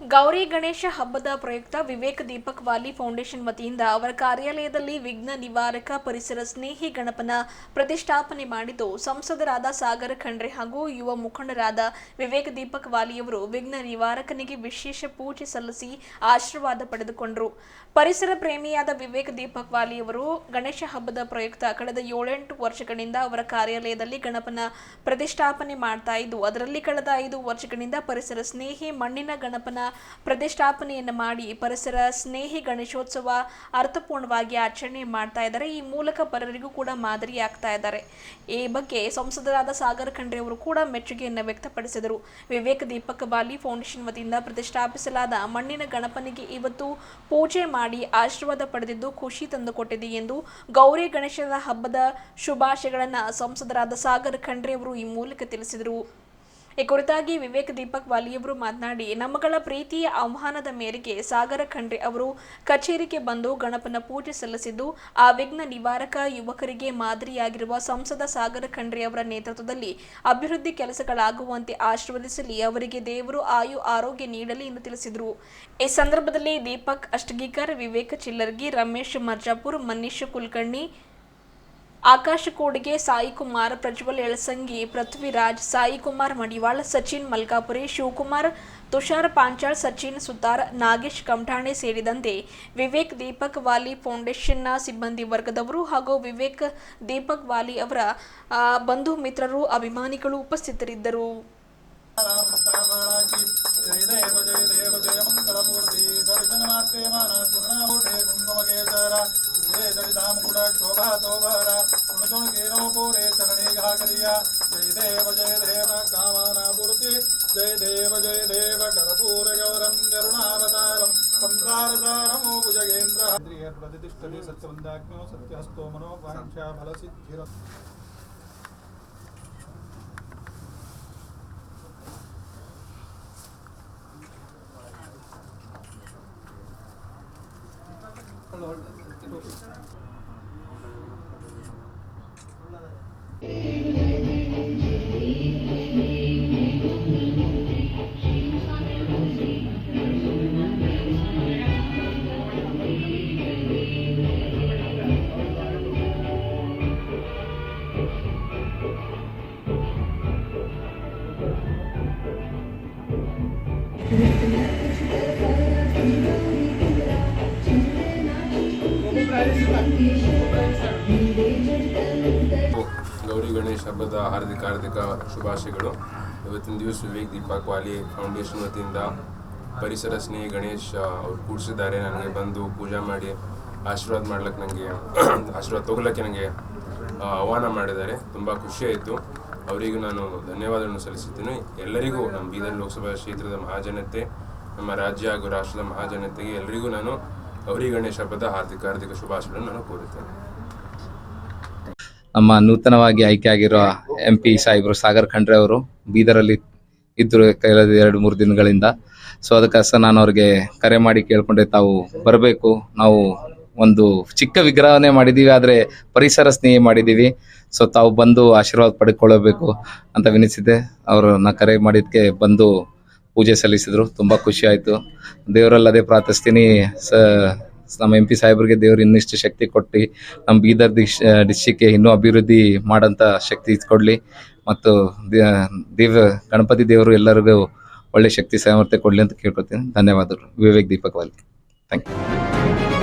ಗೌರಿ ಗಣೇಶ ಹಬ್ಬದ ಪ್ರಯುಕ್ತ ವಿವೇಕ್ ದೀಪಕ್ ವಾಲಿ ಫೌಂಡೇಶನ್ ವತಿಯಿಂದ ಅವರ ಕಾರ್ಯಾಲಯದಲ್ಲಿ ವಿಘ್ನ ನಿವಾರಕ ಪರಿಸರ ಸ್ನೇಹಿ ಗಣಪನ ಪ್ರತಿಷ್ಠಾಪನೆ ಮಾಡಿದ್ದು, ಸಂಸದರಾದ ಸಾಗರ ಖಂಡ್ರೆ ಹಾಗೂ ಯುವ ಮುಖಂಡರಾದ ವಿವೇಕ್ ದೀಪಕ್ ವಾಲಿಯವರು ವಿಘ್ನ ನಿವಾರಕನಿಗೆ ವಿಶೇಷ ಪೂಜೆ ಸಲ್ಲಿಸಿ ಆಶೀರ್ವಾದ ಪಡೆದುಕೊಂಡರು. ಪರಿಸರ ಪ್ರೇಮಿಯಾದ ವಿವೇಕ್ ದೀಪಕ್ ವಾಲಿಯವರು ಗಣೇಶ ಹಬ್ಬದ ಪ್ರಯುಕ್ತ ಕಳೆದ ಏಳೆಂಟು ವರ್ಷಗಳಿಂದ ಅವರ ಕಾರ್ಯಾಲಯದಲ್ಲಿ ಗಣಪನ ಪ್ರತಿಷ್ಠಾಪನೆ ಮಾಡ್ತಾ ಅದರಲ್ಲಿ ಕಳೆದ ಐದು ವರ್ಷಗಳಿಂದ ಪರಿಸರ ಸ್ನೇಹಿ ಮಣ್ಣಿನ ಗಣಪನ ಪ್ರತಿಷ್ಠಾಪನೆಯನ್ನು ಮಾಡಿ ಪರಿಸರ ಸ್ನೇಹಿ ಗಣೇಶೋತ್ಸವ ಅರ್ಥಪೂರ್ಣವಾಗಿ ಆಚರಣೆ ಮಾಡ್ತಾ ಇದ್ದಾರೆ. ಈ ಮೂಲಕ ಪರರಿಗೂ ಕೂಡ ಮಾದರಿ ಆಗ್ತಾ ಇದ್ದಾರೆ. ಈ ಬಗ್ಗೆ ಸಂಸದರಾದ ಸಾಗರ್ ಖಂಡ್ರೆ ಅವರು ಕೂಡ ಮೆಚ್ಚುಗೆಯನ್ನು ವ್ಯಕ್ತಪಡಿಸಿದರು. ವಿವೇಕ್ ದೀಪಕ್ ಬಾಲಿ ಫೌಂಡೇಶನ್ ವತಿಯಿಂದ ಪ್ರತಿಷ್ಠಾಪಿಸಲಾದ ಮಣ್ಣಿನ ಗಣಪನಿಗೆ ಇವತ್ತು ಪೂಜೆ ಮಾಡಿ ಆಶೀರ್ವಾದ ಪಡೆದಿದ್ದು ಖುಷಿ ತಂದುಕೊಟ್ಟಿದೆ ಎಂದು ಗೌರಿ ಗಣೇಶನ ಹಬ್ಬದ ಶುಭಾಶಯಗಳನ್ನು ಸಂಸದರಾದ ಸಾಗರ್ ಖಂಡ್ರೆ ಅವರು ಈ ಮೂಲಕ ತಿಳಿಸಿದರು. ಈ ಕುರಿತಾಗಿ ವಿವೇಕ್ ದೀಪಕ್ ವಾಲಿಯವರು ಮಾತನಾಡಿ, ನಮ್ಮಗಳ ಪ್ರೀತಿಯ ಆಹ್ವಾನದ ಮೇರೆಗೆ ಸಾಗರ ಖಂಡ್ರೆ ಅವರು ಕಚೇರಿಗೆ ಬಂದು ಗಣಪನ ಪೂಜೆ ಸಲ್ಲಿಸಿದ್ದು, ಆ ವಿಘ್ನ ನಿವಾರಕ ಯುವಕರಿಗೆ ಮಾದರಿಯಾಗಿರುವ ಸಂಸದ ಸಾಗರ ಖಂಡ್ರೆ ಅವರ ನೇತೃತ್ವದಲ್ಲಿ ಅಭಿವೃದ್ಧಿ ಕೆಲಸಗಳಾಗುವಂತೆ ಆಶೀರ್ವದಿಸಲಿ, ಅವರಿಗೆ ದೇವರು ಆಯು ಆರೋಗ್ಯ ನೀಡಲಿ ಎಂದು ತಿಳಿಸಿದರು. ಈ ಸಂದರ್ಭದಲ್ಲಿ ದೀಪಕ್ ಅಷ್ಟಗೀಕರ್, ವಿವೇಕ್ ಚಿಲ್ಲರ್ಗಿ, ರಮೇಶ್ ಮರ್ಜಾಪುರ್ ಮನೀಶ್ ಕುಲಕರ್ಣಿ ಆಕಾಶ ಕೋಡಿಗೆ ಸಾಯಿ ಕುಮಾರ್ ಪ್ರಜ್ವಲ್ ಎಳಸಂಗಿ ಪೃಥ್ವಿರಾಜ್ ಸಾಯಿ ಕುಮಾರ್ ಮಡಿವಾಳ್ ಸಚಿನ್ ಮಲ್ಕಾಪುರಿ ಶಿವಕುಮಾರ್ ತುಷಾರ್ ಪಾಂಚಾಳ್ ಸಚಿನ್ ಸುತಾರ್ ನಾಗೇಶ್ ಕಮಠಾಣೆ ಸೇರಿದಂತೆ ವಿವೇಕ್ ದೀಪಕ್ ವಾಲಿ ಫೌಂಡೇಶನ್ನ ಸಿಬ್ಬಂದಿ ವರ್ಗದವರು ಹಾಗೂ ವಿವೇಕ್ ದೀಪಕ್ ವಾಲಿ ಅವರ ಬಂಧು ಮಿತ್ರರು ಅಭಿಮಾನಿಗಳು ಉಪಸ್ಥಿತರಿದ್ದರು जय देव जय देव जय मंगलमूर्ति दर्शन मात्रे माना सुनामुठे कुंकुमकेसरा जय दलितामुकुट शोभा तोभरा सुण केरो कोरे चरणे घाकरिया जय देव जय देव कामना मूर्ति जय देव जय देव कर्पूर गौरम करुणावतारम संसारसारमो भुजगेन्द्र इंद्रिय प्रतिष्ठति सत्यवन्दाग्नो सत्यहस्तो मनो वाञ्छा फलसिद्धिर ಗೌರಿ ಗಣೇಶ್ ಹಬ್ಬದ ಹಾರ್ದಿಕ ಹಾರ್ದಿಕ ಶುಭಾಶಯಗಳು. ಇವತ್ತಿನ ದಿವಸ ವಿವೇಕ್ ದೀಪಕ್ ವಾಲಿ ಫೌಂಡೇಶನ್ ವತಿಯಿಂದ ಪರಿಸರ ಸ್ನೇಹಿ ಗಣೇಶ್ ಅವ್ರು ಕೂಡಿಸಿದ್ದಾರೆ. ನನಗೆ ಬಂದು ಪೂಜೆ ಮಾಡಿ ಆಶೀರ್ವಾದ ಮಾಡ್ಲಿಕ್ಕೆ ನನಗೆ ಆಶೀರ್ವಾದ ತಗೊಳ್ಳಕ್ಕೆ ನನಗೆ ಆಹ್ವಾನ ಮಾಡಿದ್ದಾರೆ. ತುಂಬ ಖುಷಿ ಆಯಿತು. ಅವರಿಗೂ ನಾನು ಧನ್ಯವಾದಗಳನ್ನು ಸಲ್ಲಿಸುತ್ತೇನೆ. ಎಲ್ಲರಿಗೂ ನಮ್ಮ ಬೀದರ್ ಲೋಕಸಭಾ ಕ್ಷೇತ್ರದ ಮಹಾಜನತೆ, ನಮ್ಮ ರಾಜ್ಯ ಹಾಗೂ ರಾಷ್ಟ್ರದ ಮಹಾಜನತೆಗೆ ಎಲ್ಲರಿಗೂ ನಾನು ಅವರಿ ಗಣೇಶ ಹಬ್ಬದ ಹಾರ್ದಿಕ ಹಾರ್ದಿಕ ಶುಭಾಶಯಗಳನ್ನು ನಾನು ಕೋರುತ್ತೇನೆ. ನಮ್ಮ ನೂತನವಾಗಿ ಆಯ್ಕೆಯಾಗಿರೋ ಎಂ ಪಿ ಸಾಹೇಬರು ಸಾಗರ್ ಖಂಡ್ರೆ ಅವರು ಬೀದರಲ್ಲಿ ಇದ್ರು ಕಳೆದ ಎರಡು, ಮೂರು ದಿನಗಳಿಂದ. ಸೊ ಅದಕ್ಕೋಸ್ಕರ ನಾನು ಅವ್ರಿಗೆ ಕರೆ ಮಾಡಿ ಕೇಳ್ಕೊಂಡೆ ತಾವು ಬರಬೇಕು. ನಾವು ಒಂದು ಚಿಕ್ಕ ವಿಗ್ರಹನೇ ಮಾಡಿದ್ದೀವಿ, ಆದರೆ ಪರಿಸರ ಸ್ನೇಹಿ ಮಾಡಿದ್ದೀವಿ. ಸೊ ತಾವು ಬಂದು ಆಶೀರ್ವಾದ ಪಡ್ಕೊಳ್ಳಬೇಕು ಅಂತ ವಿನಿಸಿದೆ ಅವರು ನಾ ಕರೆ ಮಾಡಿದ್ಕೆ ಬಂದು ಪೂಜೆ ಸಲ್ಲಿಸಿದ್ರು. ತುಂಬ ಖುಷಿ ಆಯಿತು. ದೇವರಲ್ಲದೆ ಪ್ರಾರ್ಥಿಸ್ತೀನಿ. ನಮ್ಮ ಎಂ ಪಿ ಸಾಹೇಬ್ರಿಗೆ ದೇವರು ಇನ್ನಿಷ್ಟು ಶಕ್ತಿ ಕೊಟ್ಟು ನಮ್ಮ ಬೀದರ್ ದಿಶ್ ಡಿಸ್ಟಿಕ್ಗೆ ಇನ್ನೂ ಅಭಿವೃದ್ಧಿ ಮಾಡೋಂಥ ಶಕ್ತಿ ಕೊಡಲಿ. ಮತ್ತು ದೇವ, ಗಣಪತಿ ದೇವರು ಎಲ್ಲರಿಗೂ ಒಳ್ಳೆ ಶಕ್ತಿ ಸಾಮರ್ಥ್ಯ ಕೊಡಲಿ ಅಂತ ಕೇಳ್ಕೊತೀನಿ ಧನ್ಯವಾದಗಳು. Vivek Deepak thank you